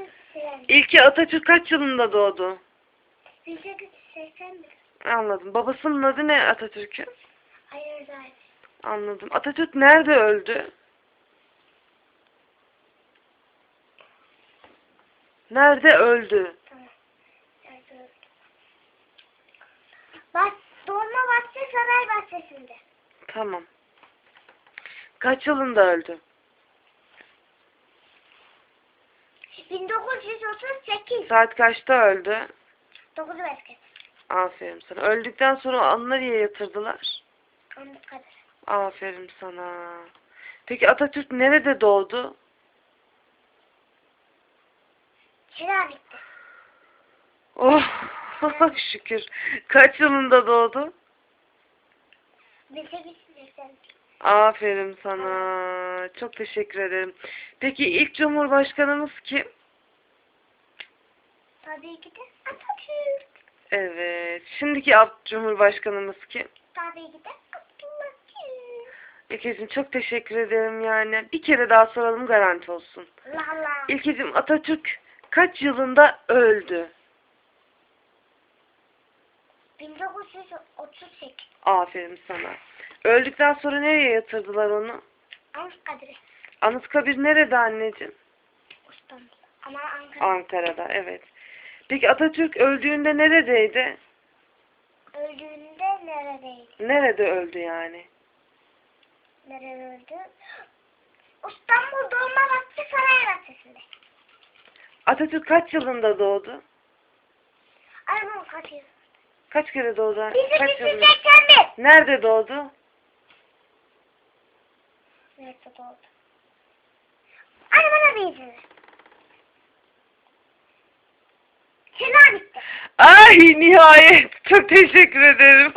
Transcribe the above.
1880. İlki Atatürk kaç yılında doğdu? 1881. Anladım. Babasının adı ne Atatürk'ün? Hayır zaten. Anladım. Atatürk nerede öldü? Nerede öldü? Tamam. Nerede öldü? Bak, Dolma Bahçe Saray Bahçesi'nde. Tamam. Kaç yılında öldü? 1938. Saat kaçta öldü? 9 basket. Aferin sana. Öldükten sonra anına niye yatırdılar? Kadar. Aferin sana. Peki Atatürk nerede doğdu? Çelanik'te. Oh şükür. Kaç yılında doğdu? 1880. Aferin sana. Çok teşekkür ederim. Peki ilk Cumhurbaşkanımız kim? Tabii ki de Atatürk. Evet. Şimdiki alt Cumhurbaşkanımız kim? Tabii ki de. İlkeciğim çok teşekkür ederim yani. Bir kere daha soralım garanti olsun. Allah Allah. İlkeciğim Atatürk kaç yılında öldü? 1938. Aferin sana. Öldükten sonra nereye yatırdılar onu? Ankara'da. Anıtkabir nerede anneciğim? İstanbul. Ama Ankara. Ankara'da evet. Peki Atatürk öldüğünde neredeydi? Öldüğünde neredeydi? Nerede öldü yani? Nerede öldü? İstanbul Doğma Vakfı Saray Bahçesi'nde. Atatürk kaç yılında doğdu? Bu kaç yıl? Kaç kere doğdu? Kaç yılında? 1881. Nerede doğdu? Nerede doğdu? Ay bana bir izin ver. Ay nihayet. Çok teşekkür ederim.